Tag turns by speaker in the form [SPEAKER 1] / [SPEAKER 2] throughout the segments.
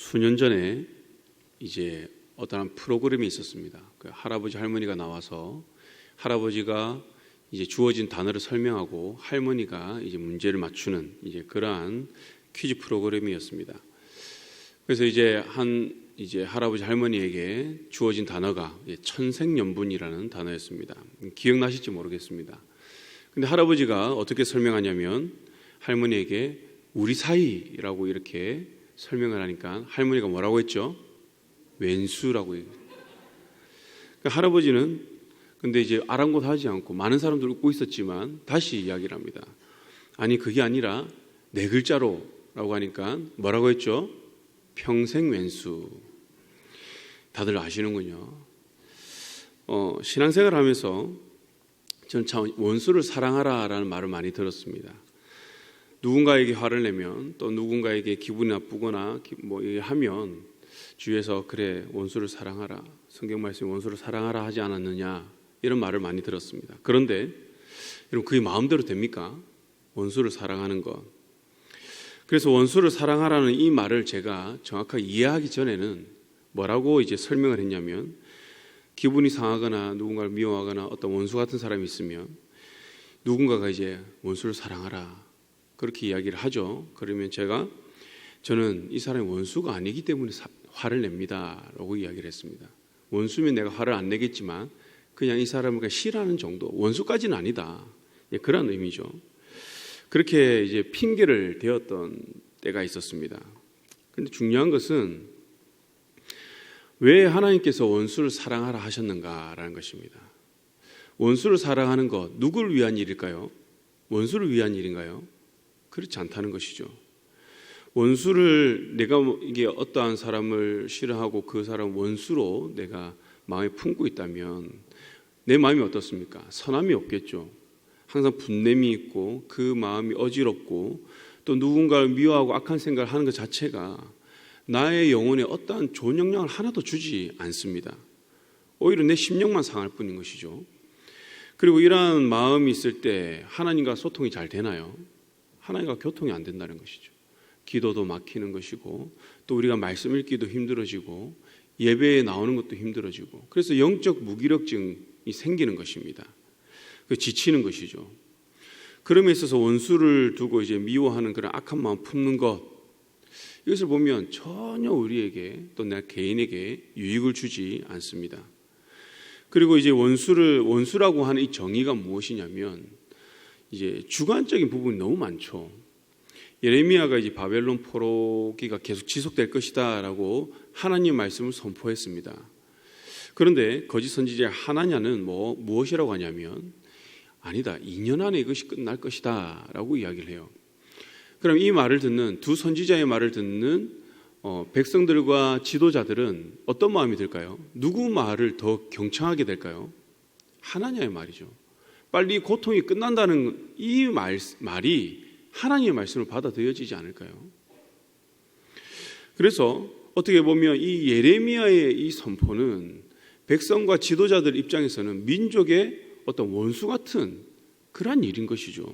[SPEAKER 1] 수년 전에 이제 어떠한 프로그램이 있었습니다. 그 할아버지 할머니가 나와서 할아버지가 이제 주어진 단어를 설명하고 할머니가 이제 문제를 맞추는 이제 그러한 퀴즈 프로그램이었습니다. 그래서 이제 한 이제 할아버지 할머니에게 주어진 단어가 천생연분이라는 단어였습니다. 기억나실지 모르겠습니다. 근데 할아버지가 어떻게 설명하냐면 할머니에게 우리 사이라고 이렇게 설명을 하니까 할머니가 뭐라고 했죠? 왼수라고 얘기해요. 그러니까 할아버지는 근데 이제 아랑곳하지 않고 많은 사람들 웃고 있었지만 다시 이야기를 합니다. 아니 그게 아니라 네 글자로라고 하니까 뭐라고 했죠? 평생 왼수. 다들 아시는군요. 어, 신앙생활 하면서 저는 참 원수를 사랑하라라는 말을 많이 들었습니다. 누군가에게 화를 내면 또 누군가에게 기분이 나쁘거나 뭐 하면 주위에서 그래 원수를 사랑하라 성경 말씀 원수를 사랑하라 하지 않았느냐 이런 말을 많이 들었습니다. 그런데 여러분 그게 마음대로 됩니까? 원수를 사랑하는 것. 그래서 원수를 사랑하라는 이 말을 제가 정확하게 이해하기 전에는 뭐라고 이제 설명을 했냐면 기분이 상하거나 누군가를 미워하거나 어떤 원수 같은 사람이 있으면 누군가가 이제 원수를 사랑하라 그렇게 이야기를 하죠. 그러면 제가 저는 이 사람이 원수가 아니기 때문에 사, 화를 냅니다라고 이야기를 했습니다. 원수면 내가 화를 안 내겠지만 그냥 이 사람을 싫어하는 정도 원수까지는 아니다. 예, 그런 의미죠. 그렇게 이제 핑계를 대었던 때가 있었습니다. 그런데 중요한 것은 왜 하나님께서 원수를 사랑하라 하셨는가라는 것입니다. 원수를 사랑하는 것 누구를 위한 일일까요? 원수를 위한 일인가요? 그렇지 않다는 것이죠. 원수를 내가 뭐 이게 어떠한 사람을 싫어하고 그 사람 원수로 내가 마음에 품고 있다면 내 마음이 어떻습니까? 선함이 없겠죠. 항상 분냄이 있고 그 마음이 어지럽고 또 누군가를 미워하고 악한 생각을 하는 것 자체가 나의 영혼에 어떠한 좋은 영향을 하나도 주지 않습니다. 오히려 내 심령만 상할 뿐인 것이죠. 그리고 이러한 마음이 있을 때 하나님과 소통이 잘 되나요? 하나님과 교통이 안 된다는 것이죠. 기도도 막히는 것이고 또 우리가 말씀 읽기도 힘들어지고 예배에 나오는 것도 힘들어지고 그래서 영적 무기력증이 생기는 것입니다. 그 지치는 것이죠. 그럼에 있어서 원수를 두고 이제 미워하는 그런 악한 마음 품는 것 이것을 보면 전혀 우리에게 또 내 개인에게 유익을 주지 않습니다. 그리고 이제 원수를 원수라고 하는 이 정의가 무엇이냐면 이제 주관적인 부분이 너무 많죠. 예레미야가 이제 바벨론 포로기가 계속 지속될 것이다라고 하나님 말씀을 선포했습니다. 그런데 거짓 선지자 하나냐는 뭐 무엇이라고 하냐면 아니다. 2년 안에 이것이 끝날 것이다라고 이야기를 해요. 그럼 이 말을 듣는 두 선지자의 말을 듣는 어, 백성들과 지도자들은 어떤 마음이 들까요? 누구 말을 더 경청하게 될까요? 하나냐의 말이죠. 빨리 고통이 끝난다는 이 말, 말이 하나님의 말씀을 받아들여지지 않을까요? 그래서 어떻게 보면 이 예레미야의 이 선포는 백성과 지도자들 입장에서는 민족의 어떤 원수 같은 그러한 일인 것이죠.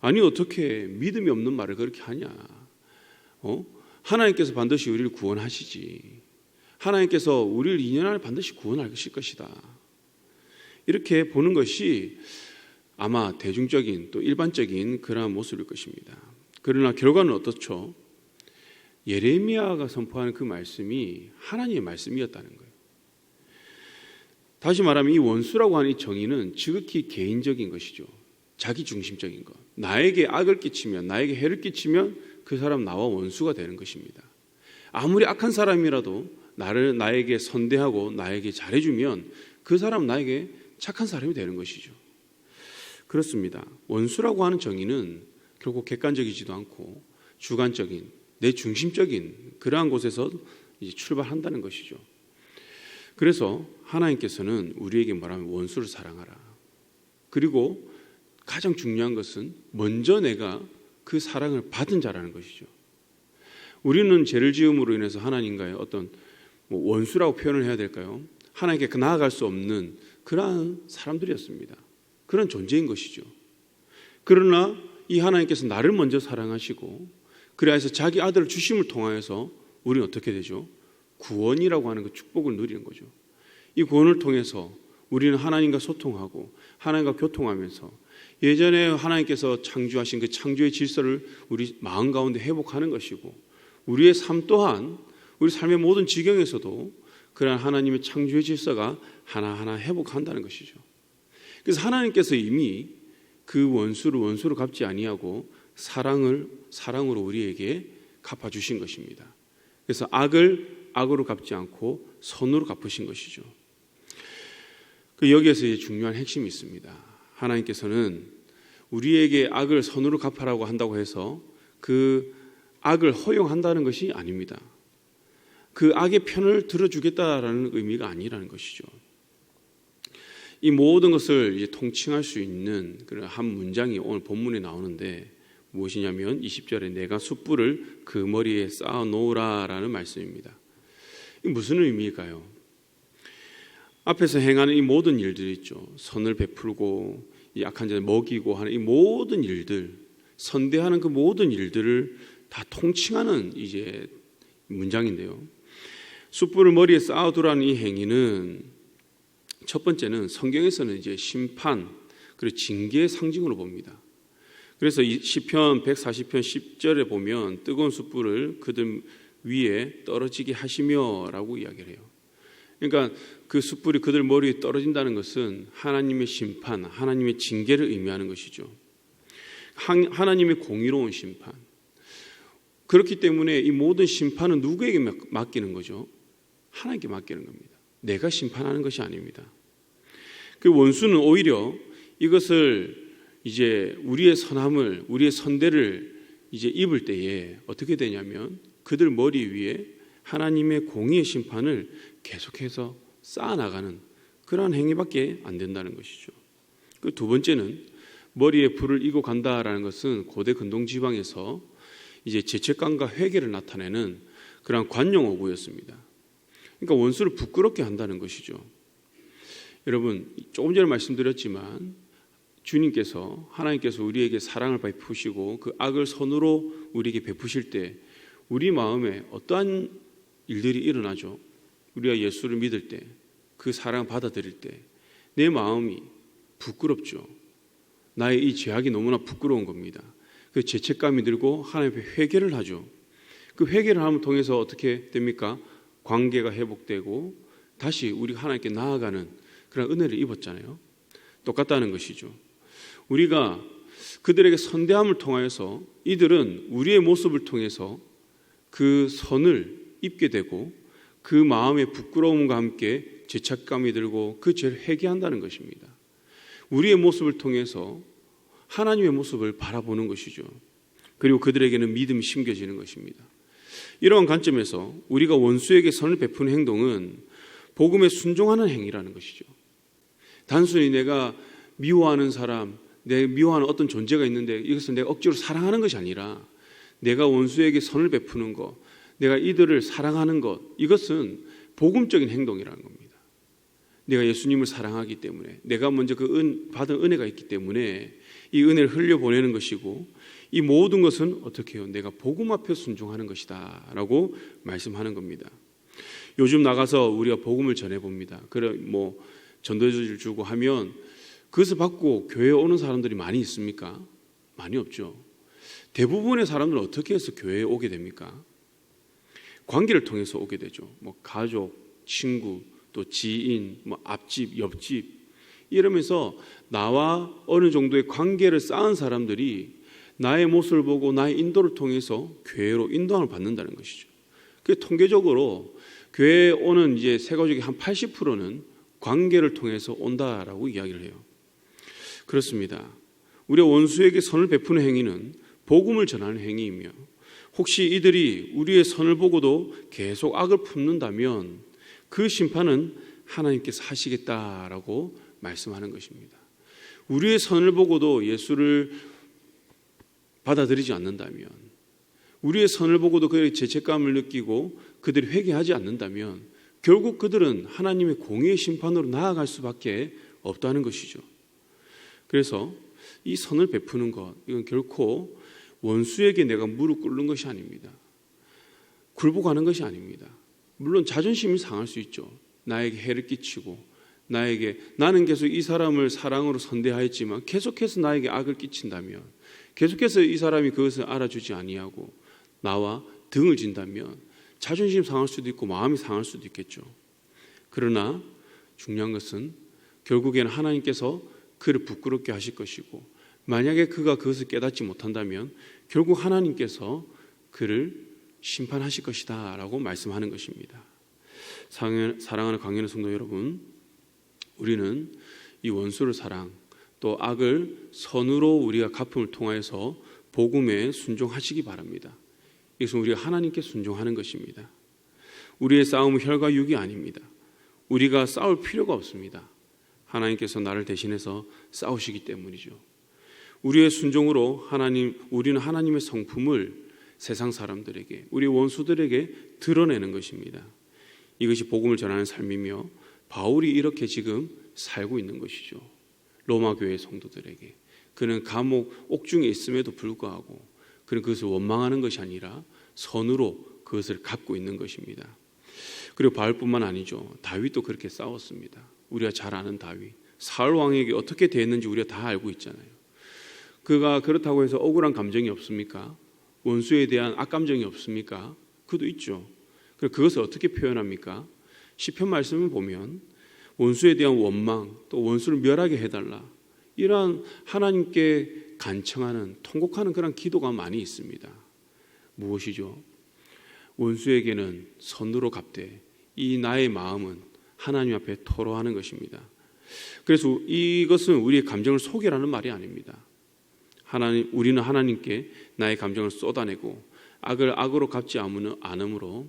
[SPEAKER 1] 아니 어떻게 믿음이 없는 말을 그렇게 하냐? 어? 하나님께서 반드시 우리를 구원하시지. 하나님께서 우리를 2년 안에 반드시 구원하실 것이다. 이렇게 보는 것이 아마 대중적인 또 일반적인 그러한 모습일 것입니다. 그러나 결과는 어떻죠? 예레미야가 선포하는 그 말씀이 하나님의 말씀이었다는 거예요. 다시 말하면 이 원수라고 하는 이 정의는 지극히 개인적인 것이죠. 자기 중심적인 것. 나에게 악을 끼치면, 나에게 해를 끼치면 그 사람 나와 원수가 되는 것입니다. 아무리 악한 사람이라도 나를 나에게 선대하고 나에게 잘해주면 그 사람 나에게 착한 사람이 되는 것이죠. 그렇습니다. 원수라고 하는 정의는 결국 객관적이지도 않고 주관적인 내 중심적인 그러한 곳에서 출발한다는 것이죠. 그래서 하나님께서는 우리에게 뭐라면 원수를 사랑하라. 그리고 가장 중요한 것은 먼저 내가 그 사랑을 받은 자라는 것이죠. 우리는 죄를 지음으로 인해서 하나님과의 어떤 뭐 원수라고 표현을 해야 될까요? 하나님께 나아갈 수 없는 그러한 사람들이었습니다. 그런 존재인 것이죠. 그러나 이 하나님께서 나를 먼저 사랑하시고 그래서 자기 아들을 주심을 통하여서 우리는 어떻게 되죠? 구원이라고 하는 그 축복을 누리는 거죠. 이 구원을 통해서 우리는 하나님과 소통하고 하나님과 교통하면서 예전에 하나님께서 창조하신 그 창조의 질서를 우리 마음 가운데 회복하는 것이고 우리의 삶 또한 우리 삶의 모든 지경에서도 그러한 하나님의 창조의 질서가 하나하나 회복한다는 것이죠. 그래서 하나님께서 이미 그 원수를 원수로 갚지 아니하고 사랑을 사랑으로 우리에게 갚아 주신 것입니다. 그래서 악을 악으로 갚지 않고 선으로 갚으신 것이죠. 그 여기에서 이제 중요한 핵심이 있습니다. 하나님께서는 우리에게 악을 선으로 갚아라고 한다고 해서 그 악을 허용한다는 것이 아닙니다. 그 악의 편을 들어주겠다라는 의미가 아니라는 것이죠. 이 모든 것을 통칭할 수 있는 그런 한 문장이 오늘 본문에 나오는데 무엇이냐면 20절에 내가 숯불을 그 머리에 쌓아 놓으라라는 말씀입니다. 이 무슨 의미일까요? 앞에서 행하는 이 모든 일들 있죠. 선을 베풀고 약한 자를 먹이고 하는 이 모든 일들, 선대하는 그 모든 일들을 다 통칭하는 이제 문장인데요. 숯불을 머리에 쌓아두라는 이 행위는 첫 번째는 성경에서는 이제 심판 그리고 징계의 상징으로 봅니다. 그래서 이 시편 140편 10절에 보면 뜨거운 숯불을 그들 위에 떨어지게 하시며라고 이야기를 해요. 그러니까 그 숯불이 그들 머리에 떨어진다는 것은 하나님의 심판, 하나님의 징계를 의미하는 것이죠. 하나님의 공의로운 심판. 그렇기 때문에 이 모든 심판은 누구에게 맡기는 거죠? 하나님께 맡기는 겁니다. 내가 심판하는 것이 아닙니다. 그 원수는 오히려 이것을 이제 우리의 선함을, 우리의 선대를 이제 입을 때에 어떻게 되냐면 그들 머리 위에 하나님의 공의의 심판을 계속해서 쌓아나가는 그러한 행위밖에 안 된다는 것이죠. 그 두 번째는 머리에 불을 이고 간다라는 것은 고대 근동 지방에서 이제 죄책감과 회개를 나타내는 그러한 관용 어구였습니다. 그러니까 원수를 부끄럽게 한다는 것이죠. 여러분 조금 전에 말씀드렸지만 주님께서 하나님께서 우리에게 사랑을 베푸시고 그 악을 선으로 우리에게 베푸실 때 우리 마음에 어떠한 일들이 일어나죠. 우리가 예수를 믿을 때, 그 사랑 받아들일 때, 내 마음이 부끄럽죠. 나의 이 죄악이 너무나 부끄러운 겁니다. 그 죄책감이 들고 하나님 앞에 회개를 하죠. 그 회개를 함을 통해서 어떻게 됩니까? 관계가 회복되고 다시 우리가 하나님께 나아가는 그런 은혜를 입었잖아요. 똑같다는 것이죠. 우리가 그들에게 선대함을 통하여서 이들은 우리의 모습을 통해서 그 선을 입게 되고 그 마음의 부끄러움과 함께 죄책감이 들고 그 죄를 회개한다는 것입니다. 우리의 모습을 통해서 하나님의 모습을 바라보는 것이죠. 그리고 그들에게는 믿음이 심겨지는 것입니다. 이러한 관점에서 우리가 원수에게 선을 베푸는 행동은 복음에 순종하는 행위라는 것이죠. 단순히 내가 미워하는 사람, 내 미워하는 어떤 존재가 있는데 이것을 내가 억지로 사랑하는 것이 아니라 내가 원수에게 선을 베푸는 것, 내가 이들을 사랑하는 것, 이것은 복음적인 행동이라는 겁니다. 내가 예수님을 사랑하기 때문에, 내가 먼저 그 은, 받은 은혜가 있기 때문에 이 은혜를 흘려보내는 것이고, 이 모든 것은 어떻게 해요? 내가 복음 앞에 순종하는 것이다. 라고 말씀하는 겁니다. 요즘 나가서 우리가 복음을 전해 봅니다. 그래, 뭐, 전도지를 주고 하면 그것을 받고 교회에 오는 사람들이 많이 있습니까? 많이 없죠. 대부분의 사람들은 어떻게 해서 교회에 오게 됩니까? 관계를 통해서 오게 되죠. 뭐 가족, 친구, 또 지인, 뭐 앞집, 옆집 이러면서 나와 어느 정도의 관계를 쌓은 사람들이 나의 모습을 보고 나의 인도를 통해서 교회로 인도함을 받는다는 것이죠. 그 통계적으로 교회에 오는 이제 세가족의 한 80%는 관계를 통해서 온다라고 이야기를 해요. 그렇습니다. 우리 원수에게 선을 베푸는 행위는 복음을 전하는 행위이며 혹시 이들이 우리의 선을 보고도 계속 악을 품는다면 그 심판은 하나님께서 하시겠다라고 말씀하는 것입니다. 우리의 선을 보고도 예수를 받아들이지 않는다면 우리의 선을 보고도 그들의 죄책감을 느끼고 그들이 회개하지 않는다면 결국 그들은 하나님의 공의의 심판으로 나아갈 수밖에 없다는 것이죠. 그래서 이 선을 베푸는 것 이건 결코 원수에게 내가 무릎 꿇는 것이 아닙니다. 굴복하는 것이 아닙니다. 물론 자존심이 상할 수 있죠. 나에게 해를 끼치고 나에게 나는 계속 이 사람을 사랑으로 선대하였지만 계속해서 나에게 악을 끼친다면 계속해서 이 사람이 그것을 알아주지 아니하고 나와 등을 진다면 자존심 상할 수도 있고 마음이 상할 수도 있겠죠. 그러나 중요한 것은 결국에는 하나님께서 그를 부끄럽게 하실 것이고 만약에 그가 그것을 깨닫지 못한다면 결국 하나님께서 그를 심판하실 것이다라고 말씀하는 것입니다. 사랑하는 강연의 성도 여러분, 우리는 이 원수를 사랑 또 악을 선으로 우리가 갚음을 통하여서 복음에 순종하시기 바랍니다. 이것은 우리가 하나님께 순종하는 것입니다. 우리의 싸움은 혈과 육이 아닙니다. 우리가 싸울 필요가 없습니다. 하나님께서 나를 대신해서 싸우시기 때문이죠. 우리의 순종으로 하나님, 우리는 하나님의 성품을 세상 사람들에게, 우리 원수들에게 드러내는 것입니다. 이것이 복음을 전하는 삶이며 바울이 이렇게 지금 살고 있는 것이죠. 로마 교회 성도들에게. 그는 감옥 옥중에 있음에도 불구하고 그는 그것을 원망하는 것이 아니라 선으로 그것을 갖고 있는 것입니다. 그리고 바울뿐만 아니죠. 다윗도 그렇게 싸웠습니다. 우리가 잘 아는 다윗. 사울 왕에게 어떻게 대했는지 우리가 다 알고 있잖아요. 그가 그렇다고 해서 억울한 감정이 없습니까? 원수에 대한 악감정이 없습니까? 그도 있죠. 그것을 어떻게 표현합니까? 시편 말씀을 보면 원수에 대한 원망 또 원수를 멸하게 해달라 이러한 하나님께 간청하는 통곡하는 그런 기도가 많이 있습니다. 무엇이죠? 원수에게는 선으로 갚되 이 나의 마음은 하나님 앞에 토로하는 것입니다. 그래서 이것은 우리의 감정을 속이라는 말이 아닙니다. 하나님 우리는 하나님께 나의 감정을 쏟아내고 악을 악으로 갚지 않으므로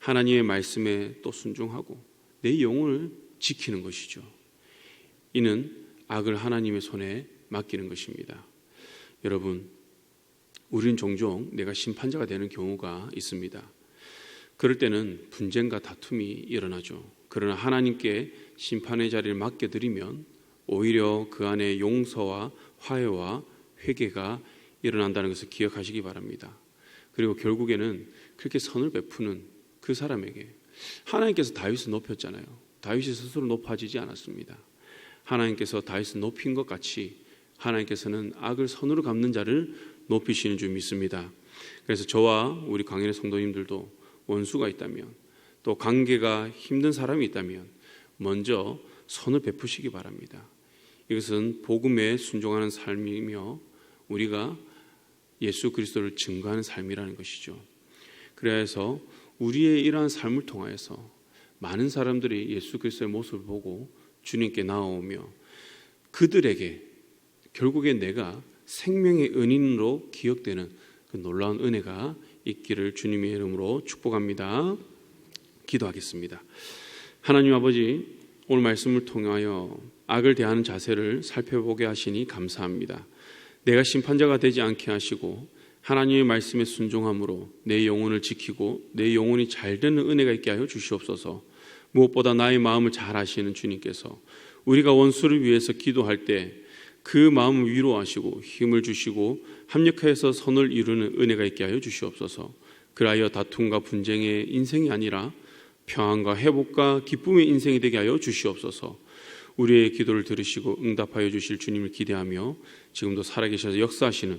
[SPEAKER 1] 하나님의 말씀에 또 순종하고 내 영혼을 지키는 것이죠. 이는 악을 하나님의 손에 맡기는 것입니다. 여러분, 우리는 종종 내가 심판자가 되는 경우가 있습니다. 그럴 때는 분쟁과 다툼이 일어나죠. 그러나 하나님께 심판의 자리를 맡겨드리면 오히려 그 안에 용서와 화해와 회개가 일어난다는 것을 기억하시기 바랍니다. 그리고 결국에는 그렇게 선을 베푸는 그 사람에게 하나님께서 다윗을 높였잖아요. 다윗이 스스로 높아지지 않았습니다. 하나님께서 다윗을 높인 것 같이 하나님께서는 악을 선으로 갚는 자를 높이시는 줄 믿습니다. 그래서 저와 우리 강연의 성도님들도 원수가 있다면 또 관계가 힘든 사람이 있다면 먼저 선을 베푸시기 바랍니다. 이것은 복음에 순종하는 삶이며 우리가 예수 그리스도를 증거하는 삶이라는 것이죠. 그래서 우리의 이러한 삶을 통하여서 많은 사람들이 예수 그리스도의 모습을 보고 주님께 나오며 그들에게 결국에 내가 생명의 은인으로 기억되는 그 놀라운 은혜가 있기를 주님의 이름으로 축복합니다. 기도하겠습니다. 하나님 아버지, 오늘 말씀을 통하여 악을 대하는 자세를 살펴보게 하시니 감사합니다. 내가 심판자가 되지 않게 하시고 하나님의 말씀에 순종함으로 내 영혼을 지키고 내 영혼이 잘 되는 은혜가 있게 하여 주시옵소서. 무엇보다 나의 마음을 잘 아시는 주님께서 우리가 원수를 위해서 기도할 때 그 마음을 위로하시고 힘을 주시고 합력하여서 선을 이루는 은혜가 있게 하여 주시옵소서. 그라여 다툼과 분쟁의 인생이 아니라 평안과 회복과 기쁨의 인생이 되게 하여 주시옵소서. 우리의 기도를 들으시고 응답하여 주실 주님을 기대하며 지금도 살아계셔서 역사하시는